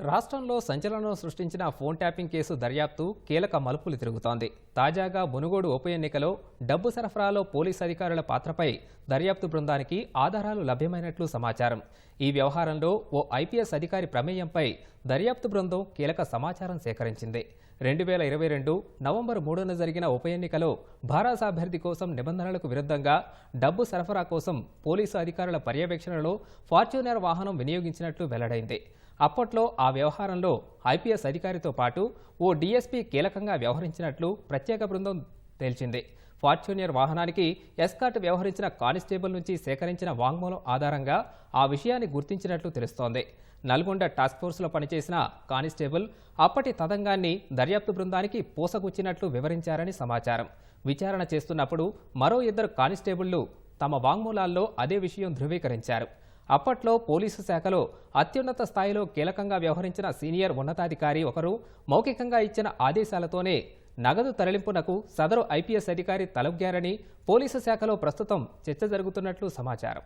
రాష్ట్రంలో సంచలనం సృష్టించిన ఫోన్ ట్యాపింగ్ కేసు దర్యాప్తు కీలక మలుపులు తిరుగుతోంది. తాజాగా మునుగోడు ఉప ఎన్నికలో డబ్బు సరఫరాలో పోలీసు అధికారుల పాత్రపై దర్యాప్తు బృందానికి ఆధారాలు లభ్యమైనట్లు సమాచారం. ఈ వ్యవహారంలో ఓ ఐపీఎస్ అధికారి ప్రమేయంపై దర్యాప్తు బృందం కీలక సమాచారం సేకరించింది. రెండు వేల ఇరవై రెండు నవంబర్ మూడున జరిగిన ఉప ఎన్నికలో భారాస అభ్యర్థి కోసం నిబంధనలకు విరుద్ధంగా డబ్బు సరఫరా కోసం పోలీసు అధికారుల పర్యవేక్షణలో ఫార్చ్యూనర్ వాహనం వినియోగించినట్లు వెల్లడైంది. అప్పట్లో ఆ వ్యవహారంలో ఐపీఎస్ అధికారితో పాటు ఓ డీఎస్పీ కీలకంగా వ్యవహరించినట్లు ప్రత్యేక బృందం తేల్చింది. ఫార్చ్యూనియర్ వాహనానికి ఎస్కాట్ వ్యవహరించిన కానిస్టేబుల్ నుంచి సేకరించిన వాంగ్మూలం ఆధారంగా ఆ విషయాన్ని గుర్తించినట్లు తెలుస్తోంది. నల్గొండ టాస్క్ ఫోర్స్లో పనిచేసిన కానిస్టేబుల్ అప్పటి తదంగాన్ని దర్యాప్తు బృందానికి పూసగుచ్చినట్లు వివరించారని సమాచారం. విచారణ చేస్తున్నప్పుడు మరో ఇద్దరు కానిస్టేబుళ్ళు తమ వాంగ్మూలాల్లో అదే విషయం ధృవీకరించారు. అప్పట్లో పోలీసు శాఖలో అత్యున్నత స్థాయిలో కీలకంగా వ్యవహరించిన సీనియర్ ఉన్నతాధికారి ఒకరు మౌఖికంగా ఇచ్చిన ఆదేశాలతోనే నగదు తరలింపునకు సదరు ఐపీఎస్ అధికారి తలొగ్గారని పోలీసు శాఖలో ప్రస్తుతం చర్చ జరుగుతున్నట్లు సమాచారం.